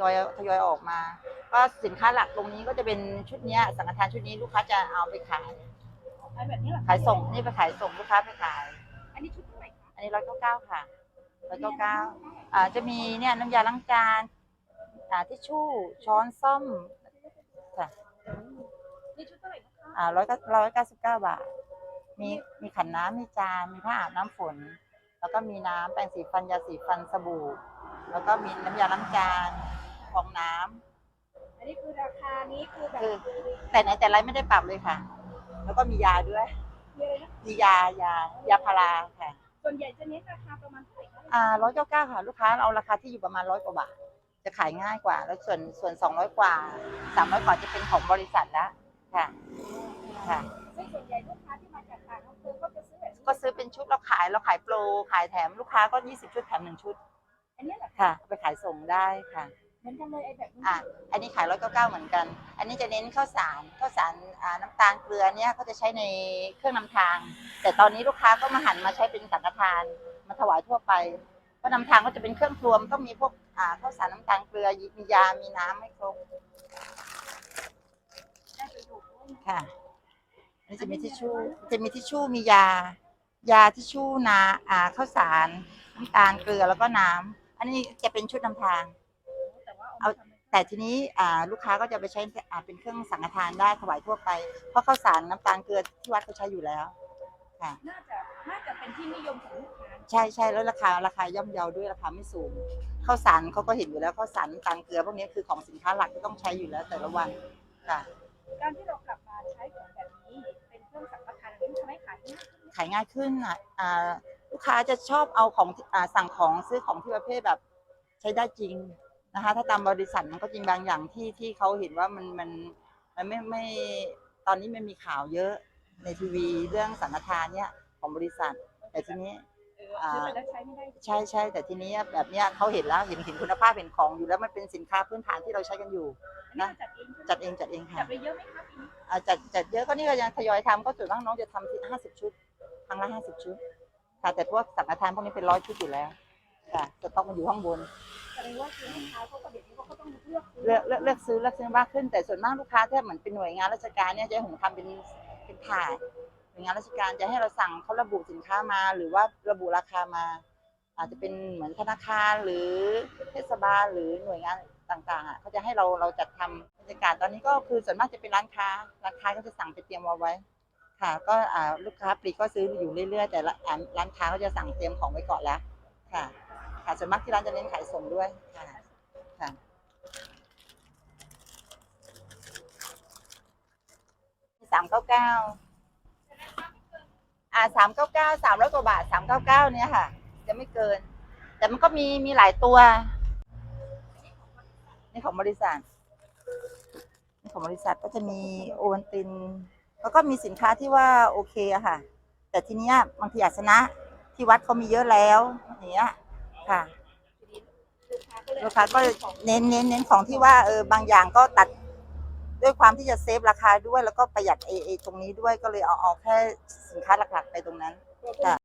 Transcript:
ยอยทยอยออกมา ก็สินค้าหลักตรงนี้ก็จะเป็นชุดเนี้ยสังฆทานชุดนี้ลูกค้าจะเอาไปขายขายแบบนี้เหรอคะขายส่งนี่ไปขายส่งลูกค้าไปขาย อันนี้ชุดเท่าไหร่คะอันนี้ร้อยเก้าเก้าค่ะร้อยเก้าเก้าอ่าจะมีเนี่ยน้ำยาล้างจานอ่าทิชชู่ช้อนซ่อมค่ะนี่ชุดเท่าไหร่นะคะอ่าร้อยร้อยเก้าสิบเก้าบาท มีมีขันน้ำมีจานมีผ้าอาบน้ำฝน แล้วก็มีน้ำแปรงสีฟันยาสีฟันสบู่ แล้วก็มีน้ำยาล้างจาน ฟองน้ำอันนี้คือราคานี้คือแบบคือแต่ไหนแต่ไรไม่ได้ปรับเลยค่ะ แล้วก็มียาด้วยมีอะไรนะมียายายาพาราค่ะ ส่วนใหญ่จะเน้นราคาประมาณเท่าไหร่คะอ่าร้อยเก้าเก้าค่ะลูกค้าเอาราคาที่อยู่ประมาณร้อยกว่าบาท จะขายง่ายกว่า แล้วส่วนส่วนสองร้อยกว่าสามร้อยกว่าจะเป็นของบริษัทแล้วค่ะค่ะ ซึ่งส่วนใหญ่ลูกค้าที่มาจากต่างอำเภอก็จะซื้อแบบนี้ก็ซื้อเป็นชุดเราขายเราขายโปรขายแถมลูกค้าก็ยี่สิบชุดแถมหนึ่งชุด อันนี้เหรอคะค่ะเอาไปขายส่งได้ค่ะเห มือนกันเลยไอ้แบบนี้อะอันนี้ขายร้อยเก้าเก้าเหมือนกัน อันนี้จะเน้นข้าวสารข้าวสารอ่าน้ำตาลเกลือเนี่ยเขาจะใช้ในเครื่องนำทาง แต่ตอนนี้ลูกค้าก็มาหันมาใช้เป็นสังฆทานมาถวายทั่วไปเพราะนำทางก็จะเป็นเครื่องครัวมันต้องมีพวกอ่าข้าวสารน้ำตาลเกลือมียามีน้ำให้ครบได้ประโยชน์ด้วยนะค่ะอันนี้จะมีทิชชู่จะมีทิชชู่มียา ยาทิชชู่นาอ่าข้าวสารน้ำตาลเกลือแล้วก็น้ำอันนี้จะเป็นชุดนำทางแต่ว่า เอาเอามาทำเป็นแต่ทีนี้อ่าลูกค้าก็จะไปใช้อ่าเป็นเครื่องสังฆทานได้ถวายทั่วไป เพราะข้าวสารน้ำตาลเกลือที่วัดเขาใช้อยู่แล้ว ค่ะ น่าจะน่าจะเป็นที่นิยมของลูกค้าใช่ใช่แล้วราคาราคาย่อมเยาด้วยราคาไม่สูงข้าวสารเขาก็เห็นอยู่แล้วข้าวสารน้ำตาลเกลือพวกนี้คือของสินค้าหลักที่ต้องใช้อยู่แล้วแต่ละวันค่ะ การที่เรากลับมาใช้ของแบบนี้เป็นเครื่องสังฆทานอันนี้ทำให้ขายง่ายขึ้นไหมขายง่ายขึ้นอะอ่าลูกค้าจะชอบเอาของที่อ่าสั่งของซื้อของที่ประเภทแบบ ใช้ได้จริง นะคะ ถ้าตามบริษัทมันก็จริงบางอย่างที่ที่เขาเห็นว่ามันมันมันไม่ไม่ตอนนี้มันมีข่าวเยอะในทีวีเรื่องสังฆทานเนี่ยของบริษัท แต่ทีนี้เออซื้อไปแล้วใช้ไม่ได้จริงใช่ใช่แต่ทีนี้แบบเนี้ยเขาเห็นแล้วเห็นเห็นคุณภาพเห็นของอยู่แล้วมันเป็นสินค้าพื้นฐานที่เราใช้กันอยู่อันนี้เราจัดเองใช่ไหมจัดเองจัดเองค่ะจัดไปเยอะไหมคะปีนี้อ่าจัดจัดเยอะก็นี่ก็ยังทยอยทำก็ส่วนมากน้องจะทำที่ห้าสิบชุดครั้งละห้าสิบชุดค่ะแต่พวกสังฆทานพวกนี้เป็นร้อยชุดอยู่แล้วค่ะสต็อกมันอยู่ข้างบน แสดงว่าคือลูกค้าเขาก็เดี๋ยวนี้เขาก็ต้องเลือกซื้อเลือกเลือกเลือกซื้อเลือกซื้อมากขึ้น แต่ส่วนมากลูกค้าถ้าเหมือนเป็นหน่วยงานราชการเนี่ยจะห้ผมทำเป็นเป็นถาดหน่วยงานราชการจะให้เราสั่งเขาระบุสินค้ามา หรือว่าระบุราคามา อาจจะเป็นเหมือนธนาคารหรือเทศบาลหรือหน่วยงานต่างๆอะเขาจะให้เราเราจัดทำบรรยากาศตอนนี้ก็คือส่วนมากจะเป็นร้านค้าร้านค้าก็จะสั่งไปเตรียมเอาไว้ ค่ะ ก็อ่าลูกค้าปลีกก็ซื้ออยู่เรื่อยๆ แต่ละอ่าร้านค้าก็จะสั่งเตรียมของไว้ก่อนแล้วค่ะ ค่ะส่วนมากที่ร้านจะเน้นขายส่งด้วยค่ะค่ะสามเก้าเก้าอ่าสามเก้าเก้าสามร้อยกว่าบาทสามเก้าเก้าเนี่ยค่ะ จะไม่เกิน แต่มันก็มีมีหลายตัวนี่ของบริษัทนี่ของบริษัทก็จะมีโอวัลตินแล้วก็มีสินค้าที่ว่าโอเคอะค่ะ แต่ทีเนี้ยบางทีอาสนะที่วัดเขามีเยอะแล้วอย่างเงี้ย ค่ะลูกค้าก็เลยลูกค้าก็เน้นเน้นเน้นของที่ว่าเออบางอย่างก็ตัดด้วยความที่จะเซฟราคาด้วยแล้วก็ประหยัดเอเอตรงนี้ด้วยก็เลยเอาเอาแค่สินค้าหลักๆไปตรงนั้นค่ะ